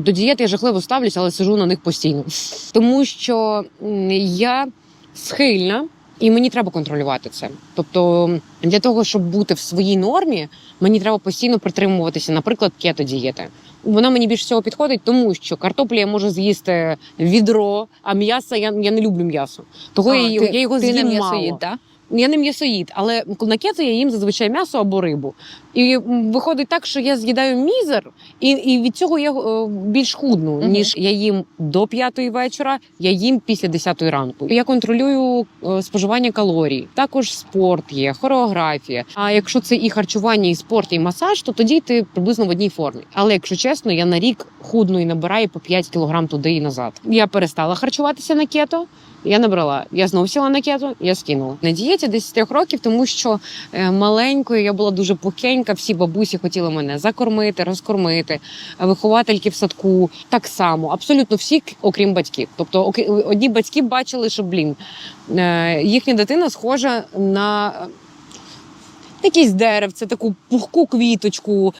До дієт я жахливо ставлюсь, але сижу на них постійно. Тому що я схильна. І мені треба контролювати це. Тобто, для того, щоб бути в своїй нормі, мені треба постійно притримуватися, наприклад, кето-дієти. Вона мені більше всього підходить, тому що картоплі я можу з'їсти відро, а м'ясо я, я не люблю м'ясо. Того я, його- я його ти не з'їм мало. да? Я не м'ясоїд, але на кето я їм зазвичай м'ясо або рибу. І виходить так, що я з'їдаю мізер, і, і від цього я е, більш худну, Мгм. ніж я їм до п'ятої вечора, я їм після десятої ранку. Я контролюю е, споживання калорій. Також спорт є, хореографія. А якщо це і харчування, і спорт, і масаж, то тоді ти приблизно в одній формі. Але якщо чесно, я на рік худну і набираю по 5 кілограм туди і назад. Я перестала харчуватися на кето. Я набрала, я знов сіла на кето, я скинула на дієті 10 років, тому що е, маленькою я була дуже пухенька. Всі бабусі хотіли мене закормити, розкормити. Е, Виховательки в садку так само, абсолютно всі, окрім батьків. Тобто, одні батьки бачили, що блін, е, їхня дитина схожа на якийсь деревце, таку пухку квіточку.